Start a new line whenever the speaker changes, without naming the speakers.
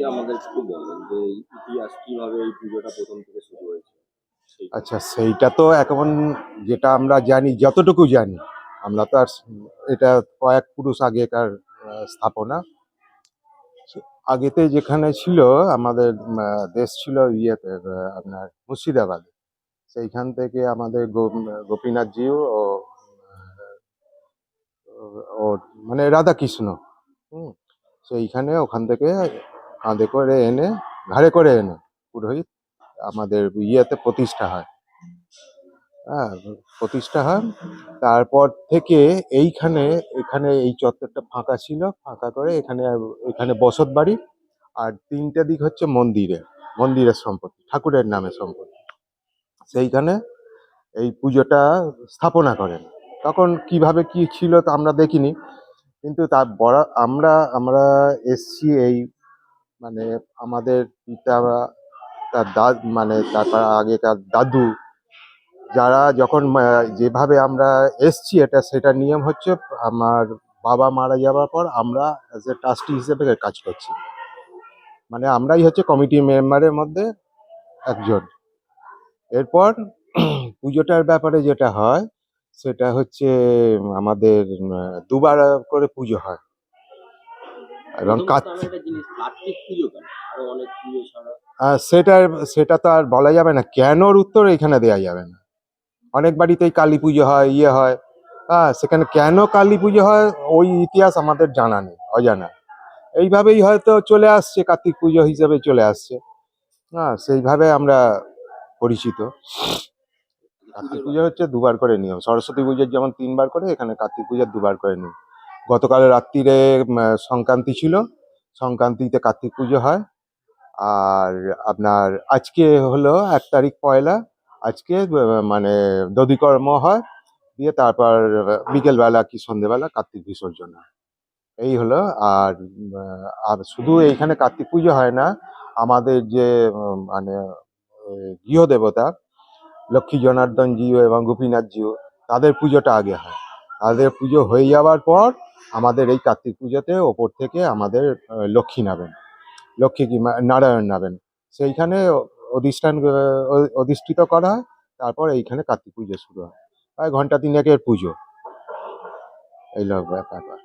যদি আমাদের একটু বলেন যে ইতিহাস কীভাবে এই পুজোটা প্রথম থেকে শুরু হয়েছে?
আচ্ছা সেইটা তো এখন যেটা আমরা জানি, যতটুকু জানি, আমরা তো আর এটা কয়েক পুরুষ আগেকার স্থাপনা। আগেতে যেখানে ছিল, আমাদের দেশ ছিল ইয়েতে আপনার মুর্শিদাবাদে। সেইখান থেকে আমাদের গোপীনাথজিও ও- ও মানে রাধাকৃষ্ণ, হুম, সেইখানে ওখান থেকে কাঁধে করে এনে, ঘাড়ে করে এনে পুরোহিত আমাদের ইয়েতে প্রতিষ্ঠা হয়। হ্যাঁ প্রতিষ্ঠা হয়। তারপর থেকে এইখানে, এখানে এই চত্বরটা ফাঁকা ছিল, ফাঁকা করে এখানে এখানে বসত বাড়ি আর তিনটে দিক হচ্ছে মন্দিরে, মন্দিরের সম্পত্তি, ঠাকুরের নামে সম্পত্তি। সেইখানে এই পুজোটা স্থাপনা করেন। তখন কীভাবে কি ছিল তা আমরা দেখিনি, কিন্তু তার বড় আমরা আমরা এসছি এই মানে আমাদের পিতা তার দাদ মানে তারপর আগেকার দাদু, যারা যখন যেভাবে আমরা এসছি, এটা, সেটা নিয়ম হচ্ছে আমার বাবা মারা যাওয়ার পর আমরা অ্যাজ এ ট্রাস্টি হিসেবে কাজ করছি। মানে আমরাই হচ্ছে কমিটি মেম্বারের মধ্যে একজন। এরপর পুজোটার ব্যাপারে যেটা হয়, সেটা হচ্ছে আমাদের দুবার করে পুজো হয়। এবং সেটার সেটা তো আর বলা যাবে না। কেনর উত্তর এখানে দেওয়া যাবে না। অনেক বাড়িতেই কালী পুজো হয় ইয়ে হয়। হ্যাঁ সেখানে কেন কালী পুজো হয় ওই ইতিহাস আমাদের জানা নেই অজানা। এইভাবেই হয়তো চলে আসছে কার্তিক পুজো হিসেবে চলে আসছে। হ্যাঁ সেইভাবে আমরা পরিচিত। কার্তিক পুজো হচ্ছে দুবার করে নিয়ম। সরস্বতী পুজোর যেমন তিনবার করে এখানে কার্তিক পুজোর দুবার করে নিয়ম। গতকাল রাত্রিরে সংক্রান্তি ছিল। সংক্রান্তিতে কার্তিক পুজো হয়। আর আপনার আজকে হলো এক তারিখ পয়লা। আজকে মানে দধিকর্ম হয়। দিয়ে তারপর বিকেলবেলা কি সন্ধেবেলা কার্তিক বিসর্জন হয়। এই হলো। আর আর শুধু এইখানে কার্তিক পুজো হয় না আমাদের যে মানে আহ, গৃহদেবতা লক্ষ্মী জনার্দন জিও এবং গোপীনাথ জিও তাদের পুজোটা আগে হয়। তাদের পুজো হয়ে যাওয়ার পর আমাদের এই কার্তিক পুজোতে ওপর থেকে আমাদের লক্ষ্মী নাবেন লক্ষ্মী কি নারায়ণ নাবেন সেইখানে অধিষ্ঠান অধিষ্ঠিত করা হয়, তারপর এইখানে কার্তিক পুজো শুরু হয়। প্রায় ঘণ্টা তিনেকের পুজো। এই ব্যাপার।